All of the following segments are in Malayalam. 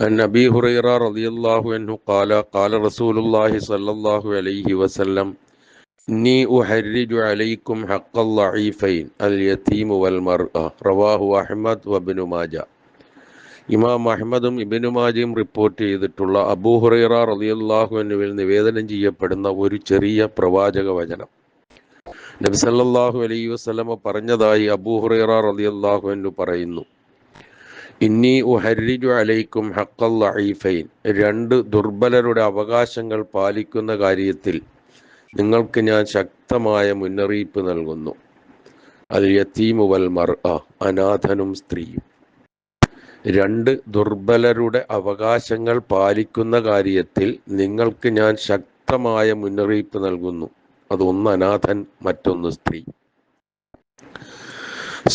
عن أبي هريرة رضي الله عنه قال قال رسول الله صلى الله عليه وسلم إني أحرج عليكم حق الضعيفين اليتيم والمرأة رواه أحمد وابن ماجه ഇമാം അഹമ്മദും ഇബിനു മാജയും റിപ്പോർട്ട് ചെയ്തിട്ടുള്ള അബൂ ഹുറൈറ റളിയല്ലാഹു അൻഹുവിൽ നിവേദനം ചെയ്യപ്പെടുന്ന ഒരു ചെറിയ പ്രവാചക വചനം നബി സല്ലല്ലാഹു അലൈഹി വസല്ലമ പറഞ്ഞതായി അബൂ ഹുറൈറ റളിയല്ലാഹു അൻഹു പറയുന്നു ഇന്നി ഉഹരിജു അലൈക്കും ഹക്കൽ ലഈഫൈൻ. രണ്ട് ദുർബലരുടെ അവകാശങ്ങൾ പാലിക്കുന്ന കാര്യത്തിൽ നിങ്ങൾക്ക് ഞാൻ ശക്തമായ മുന്നറിയിപ്പ് നൽകുന്നു. അൽ യത്തീമു വൽ മർ അനാഥനും സ്ത്രീയും. രണ്ട് ദുർബലരുടെ അവകാശങ്ങൾ പാലിക്കുന്ന കാര്യത്തിൽ നിങ്ങൾക്ക് ഞാൻ ശക്തമായ മുന്നറിയിപ്പ് നൽകുന്നു. അതൊന്ന് അനാഥൻ മറ്റൊന്ന് സ്ത്രീ.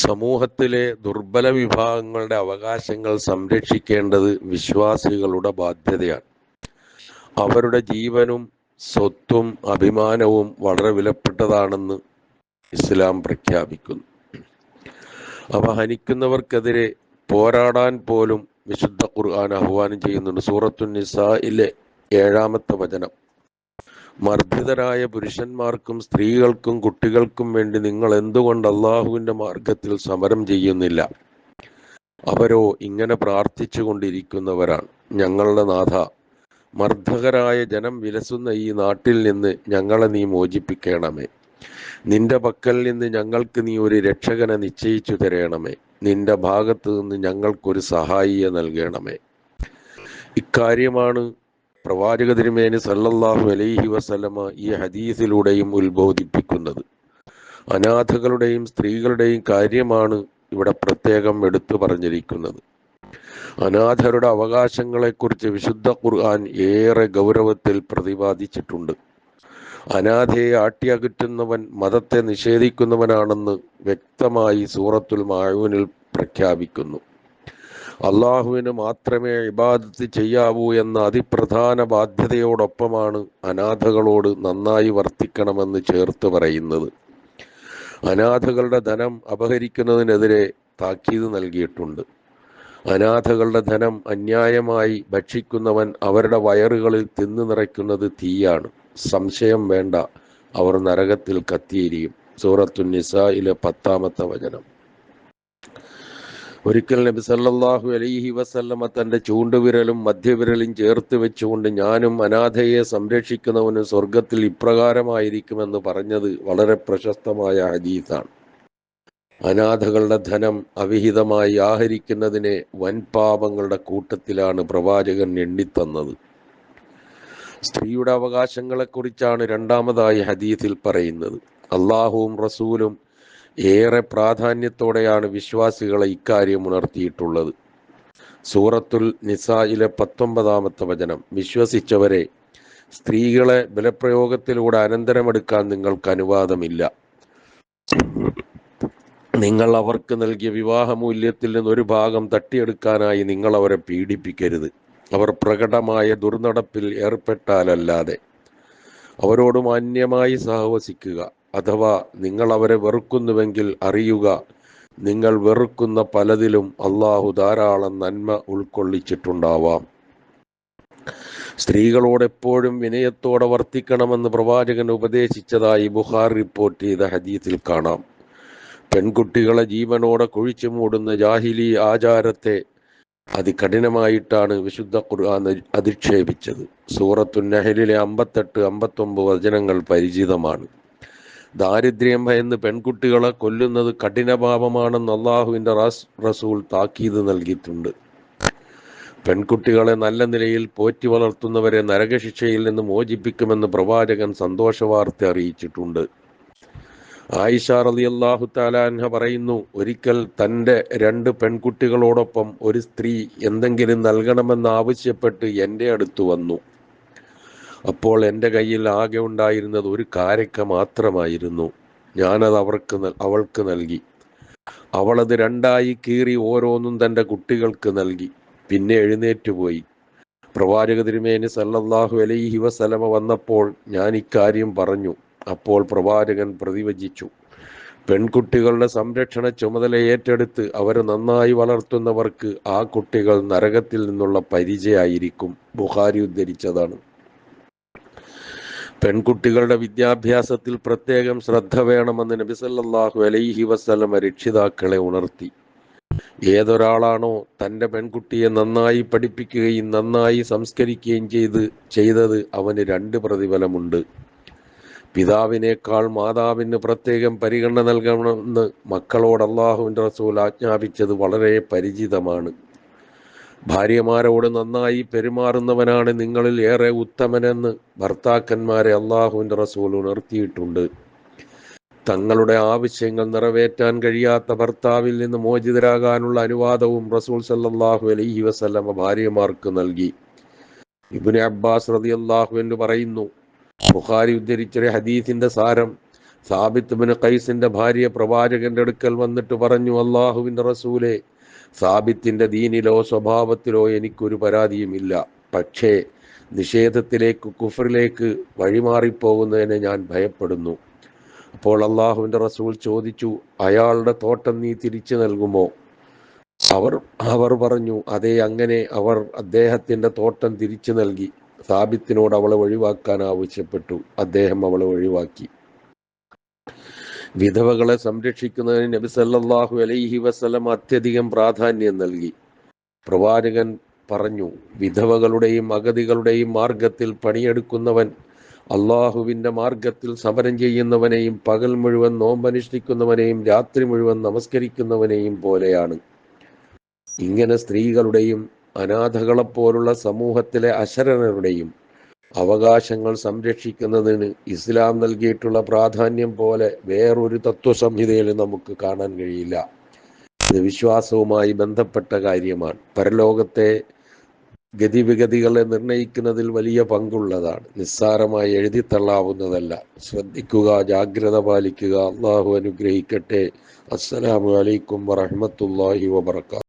സമൂഹത്തിലെ ദുർബല വിഭാഗങ്ങളുടെ അവകാശങ്ങൾ സംരക്ഷിക്കേണ്ടത് വിശ്വാസികളുടെ ബാധ്യതയാണ്. അവരുടെ ജീവനും സ്വത്തും അഭിമാനവും വളരെ വിലപ്പെട്ടതാണെന്ന് ഇസ്ലാം പ്രഖ്യാപിക്കുന്നു. അവ ഹനിക്കുന്നവർക്കെതിരെ പോരാടാൻ പോലും വിശുദ്ധ ഖുർആൻ ആഹ്വാനം ചെയ്യുന്നുണ്ട്. സൂറത്തുനിസയിലെ ഏഴാമത്തെ വചനം. മർദ്ദിതരായ പുരുഷന്മാർക്കും സ്ത്രീകൾക്കും കുട്ടികൾക്കും വേണ്ടി നിങ്ങൾ എന്തുകൊണ്ട് അള്ളാഹുവിന്റെ മാർഗത്തിൽ സമരം ചെയ്യുന്നില്ല? അവരോ ഇങ്ങനെ പ്രാർത്ഥിച്ചു കൊണ്ടിരിക്കുന്നവരാണ് ഞങ്ങളുടെ നാഥ മർദ്ദകരായ ജനം വിലസുന്ന ഈ നാട്ടിൽ നിന്ന് ഞങ്ങളെ നീ മോചിപ്പിക്കണമേ. നിന്റെ പക്കൽ നിന്ന് ഞങ്ങൾക്ക് നീ ഒരു രക്ഷകനെ നിശ്ചയിച്ചു തരണമേ. നിന്റെ ഭാഗത്ത് നിന്ന് ഞങ്ങൾക്കൊരു സഹായിയെ നൽകണമേ. ഇക്കാര്യമാണ് പ്രവാചക തിരുമേനി സല്ലല്ലാഹു അലൈഹി വസല്ലമ ഈ ഹദീസിലൂടെയും ഉത്ബോധിപ്പിക്കുന്നത്. അനാഥകളുടെയും സ്ത്രീകളുടെയും കാര്യമാണ് ഇവിടെ പ്രത്യേകം എടുത്തു പറഞ്ഞിരിക്കുന്നത്. അനാഥരുടെ അവകാശങ്ങളെക്കുറിച്ച് വിശുദ്ധ ഖുർആൻ ഏറെ ഗൗരവത്തിൽ പ്രതിപാദിച്ചിട്ടുണ്ട്. അനാഥയെ ആട്ടിയകറ്റുന്നവൻ മതത്തെ നിഷേധിക്കുന്നവനാണെന്ന് വ്യക്തമായി സൂറത്തുൽ മായൂനിൽ പ്രഖ്യാപിക്കുന്നു. അള്ളാഹുവിന് മാത്രമേ ഇബാദത്ത് ചെയ്യാവൂ എന്ന അതിപ്രധാന ബാധ്യതയോടൊപ്പമാണ് അനാഥകളോട് നന്നായി വർത്തിക്കണമെന്ന് ചേർത്ത് പറയുന്നത്. അനാഥകളുടെ ധനം അപഹരിക്കുന്നതിനെതിരെ താക്കീത് നൽകിയിട്ടുണ്ട്. അനാഥകളുടെ ധനം അന്യായമായി ഭക്ഷിക്കുന്നവൻ അവരുടെ വയറുകളിൽ തിന്നു നിറയ്ക്കുന്നത് തീയാണ്. സംശയം വേണ്ട അവർ നരകത്തിൽ കത്തിയിരിയും സൂറത്തുനിസയിലെ പത്താമത്തെ വചനം. ഒരിക്കൽ നബി സല്ലാഹു അലൈഹി വസല്ലമ തന്റെ ചൂണ്ടുവിരലും മധ്യവിരലും ചേർത്ത് വെച്ചുകൊണ്ട് ഞാനും അനാഥയെ സംരക്ഷിക്കുന്നവന് സ്വർഗത്തിൽ ഇപ്രകാരമായിരിക്കുമെന്ന് പറഞ്ഞത് വളരെ പ്രശസ്തമായ ഹദീസാണ്. അനാഥകളുടെ ധനം അവിഹിതമായി ആഹരിക്കുന്നതിനെ വൻപാപങ്ങളുടെ കൂട്ടത്തിലാണ് പ്രവാചകൻ എണ്ണിത്തന്നത്. സ്ത്രീയുടെ അവകാശങ്ങളെക്കുറിച്ചാണ് രണ്ടാമതായി ഹദീസിൽ പറയുന്നത്. അള്ളാഹുവും റസൂലും ഏറെ പ്രാധാന്യത്തോടെയാണ് വിശ്വാസികളെ ഇക്കാര്യം ഉണർത്തിയിട്ടുള്ളത്. സൂറത്തുൽ നിസായിലെ പത്തൊമ്പതാമത്തെ വചനം. വിശ്വസിച്ചവരെ സ്ത്രീകളെ ബലപ്രയോഗത്തിലൂടെ അനന്തരമെടുക്കാൻ നിങ്ങൾക്ക് അനുവാദമില്ല. നിങ്ങൾ അവർക്ക് നൽകിയ വിവാഹ മൂല്യത്തിൽ നിന്ന് ഒരു ഭാഗം തട്ടിയെടുക്കാനായി നിങ്ങൾ അവരെ പീഡിപ്പിക്കരുത്. അവർ പ്രകടമായ ദുർനടപ്പിൽ ഏർപ്പെട്ടാലല്ലാതെ. അവരോട് മാന്യമായി സഹവസിക്കുക. അഥവാ നിങ്ങൾ അവരെ വെറുക്കുന്നുവെങ്കിൽ അറിയുക നിങ്ങൾ വെറുക്കുന്ന പലതിലും അള്ളാഹു ധാരാളം നന്മ ഉൾക്കൊള്ളിച്ചിട്ടുണ്ടാവാം. സ്ത്രീകളോട് എപ്പോഴും വിനയത്തോടെ വർത്തിക്കണമെന്ന് പ്രവാചകൻ ഉപദേശിച്ചതായി ബുഹാർ റിപ്പോർട്ട് ചെയ്ത ഹദീസിൽ കാണാം. പെൺകുട്ടികളെ ജീവനോടെ കുഴിച്ചു മൂടുന്ന ജാഹിലി ആചാരത്തെ അതികഠിനമായിട്ടാണ് വിശുദ്ധ ഖുർആൻ അധിക്ഷേപിച്ചത്. സൂറത്തു നഹലിലെ അമ്പത്തെട്ട് അമ്പത്തൊമ്പത് വചനങ്ങൾ പരിചിതമാണ്. ദാരിദ്ര്യം ഭയന്ന് പെൺകുട്ടികളെ കൊല്ലുന്നത് കഠിനപാപമാണെന്ന് അള്ളാഹുവിന്റെ റസൂൽ താക്കീത് നൽകിയിട്ടുണ്ട്. പെൺകുട്ടികളെ നല്ല നിലയിൽ പോറ്റി വളർത്തുന്നവരെ നരകശിക്ഷയിൽ നിന്ന് മോചിപ്പിക്കുമെന്ന് പ്രവാചകൻ സന്തോഷവാർത്ത അറിയിച്ചിട്ടുണ്ട്. ആയിഷ അള്ളാഹു താലാൻഹ പറയുന്നു ഒരിക്കൽ തന്റെ രണ്ട് പെൺകുട്ടികളോടൊപ്പം ഒരു സ്ത്രീ എന്തെങ്കിലും നൽകണമെന്ന് ആവശ്യപ്പെട്ട് എന്റെ അടുത്ത് വന്നു. അപ്പോൾ എന്റെ കയ്യിൽ ആകെ ഉണ്ടായിരുന്നത് ഒരു കാരക്ക മാത്രമായിരുന്നു. ഞാനത് അവർക്ക് അവൾക്ക് നൽകി. അവളത് രണ്ടായി കീറി ഓരോന്നും തന്റെ കുട്ടികൾക്ക് നൽകി. പിന്നെ എഴുന്നേറ്റുപോയി പ്രവാചക തിരുമേനി സല്ലല്ലാഹു അലൈഹി വസലമ വന്നപ്പോൾ ഞാൻ ഇക്കാര്യം പറഞ്ഞു. അപ്പോൾ പ്രവാചകൻ പ്രതിവചിച്ചു. പെൺകുട്ടികളുടെ സംരക്ഷണ ചുമതല ഏറ്റെടുത്ത് അവരെ നന്നായി വളർത്തുന്നവർക്ക് ആ കുട്ടികൾ നരകത്തിൽ നിന്നുള്ള പരിചയായിരിക്കും. ബുഹാരി ഉദ്ധരിച്ചതാണ്. പെൺകുട്ടികളുടെ വിദ്യാഭ്യാസത്തിൽ പ്രത്യേകം ശ്രദ്ധ വേണമെന്ന് നബി സല്ലല്ലാഹു അലൈഹി വസല്ലമ രക്ഷിതാക്കളെ ഉണർത്തി. ഏതൊരാളാണോ തന്റെ പെൺകുട്ടിയെ നന്നായി പഠിപ്പിക്കുകയും നന്നായി സംസ്കരിക്കുകയും ചെയ്ത് ചെയ്തത് അവന് രണ്ട് പ്രതിഫലമുണ്ട്. പിതാവിനേക്കാൾ മാതാവിന് പ്രത്യേകം പരിഗണന നൽകണമെന്ന് മക്കളോട് അള്ളാഹുവിന്റെ റസൂൽ ആജ്ഞാപിച്ചത് വളരെ പരിചിതമാണ്. ഭാര്യമാരോട് നന്നായി പെരുമാറുന്നവനാണ് നിങ്ങളിൽ ഏറെ ഉത്തമനെന്ന് ഭർത്താക്കന്മാരെ അള്ളാഹുവിന്റെ റസൂൽ ഉണർത്തിയിട്ടുണ്ട്. തങ്ങളുടെ ആവശ്യങ്ങൾ നിറവേറ്റാൻ കഴിയാത്ത ഭർത്താവിൽ നിന്ന് മോചിതരാകാനുള്ള അനുവാദവും റസൂൽ സല്ലാഹു അലൈഹി വസല്ലമ ഭാര്യമാർക്ക് നൽകി. ഇബ്നു അബ്ബാസ് റളിയല്ലാഹു എന്ന് പറയുന്നു ബുഖാരി ഉദ്ധരിച്ചൊരു ഹദീസിന്റെ സാരം സാബിത്ത് ബിൻ ഖൈസിന്റെ ഭാര്യ പ്രവാചകന്റെ അടുക്കൽ വന്നിട്ട് പറഞ്ഞു അള്ളാഹുവിന്റെ റസൂലെ സാബിത്തിന്റെ ദീനിലോ സ്വഭാവത്തിലോ എനിക്കൊരു പരാതിയുമില്ല. പക്ഷേ നിഷേധത്തിലേക്ക് കുഫറിലേക്ക് വഴിമാറിപ്പോകുന്നതിനെ ഞാൻ ഭയപ്പെടുന്നു. അപ്പോൾ അള്ളാഹുവിന്റെ റസൂൽ ചോദിച്ചു അയാളുടെ തോട്ടം നീ തിരിച്ചു നൽകുമോ? അവർ അവർ പറഞ്ഞു അതെ അങ്ങനെ അവർ അദ്ദേഹത്തിന്റെ തോട്ടം തിരിച്ചു നൽകി. സാബിത്തിനോട് അവളെ ഒഴിവാക്കാൻ ആവശ്യപ്പെട്ടു. അദ്ദേഹം അവളെ ഒഴിവാക്കി. വിധവകളെ സംരക്ഷിക്കുന്നതിന് നബി സല്ലാഹു അലൈഹി വസ്ലം അത്യധികം പ്രാധാന്യം നൽകി. പ്രവാചകൻ പറഞ്ഞു വിധവകളുടെയും അഗതികളുടെയും മാർഗത്തിൽ പണിയെടുക്കുന്നവൻ അള്ളാഹുവിന്റെ മാർഗത്തിൽ സമരം ചെയ്യുന്നവനെയും പകൽ മുഴുവൻ നോമ്പനുഷ്ഠിക്കുന്നവനെയും രാത്രി മുഴുവൻ നമസ്കരിക്കുന്നവനെയും പോലെയാണ്. ഇങ്ങനെ സ്ത്രീകളുടെയും അനാഥകളെപ്പോലുള്ള സമൂഹത്തിലെ അശരണരുടെയും അവകാശങ്ങൾ സംരക്ഷിക്കുന്നതിന് ഇസ്ലാം നൽകിയിട്ടുള്ള പ്രാധാന്യം പോലെ വേറൊരു തത്വസംഹിതയിൽ നമുക്ക് കാണാൻ കഴിയില്ല. ഇത് വിശ്വാസവുമായി ബന്ധപ്പെട്ട കാര്യമാണ്. പരലോകത്തെ ഗതിവിഗതികളെ നിർണയിക്കുന്നതിൽ വലിയ പങ്കുള്ളതാണ്. നിസ്സാരമായി എഴുതിത്തള്ളാവുന്നതല്ല. ശ്രദ്ധിക്കുക ജാഗ്രത പാലിക്കുക. അള്ളാഹു അനുഗ്രഹിക്കട്ടെ. അസ്സലാമു അലൈക്കും വറഹ്മത്തുള്ളാഹി വബർക്കാത്തു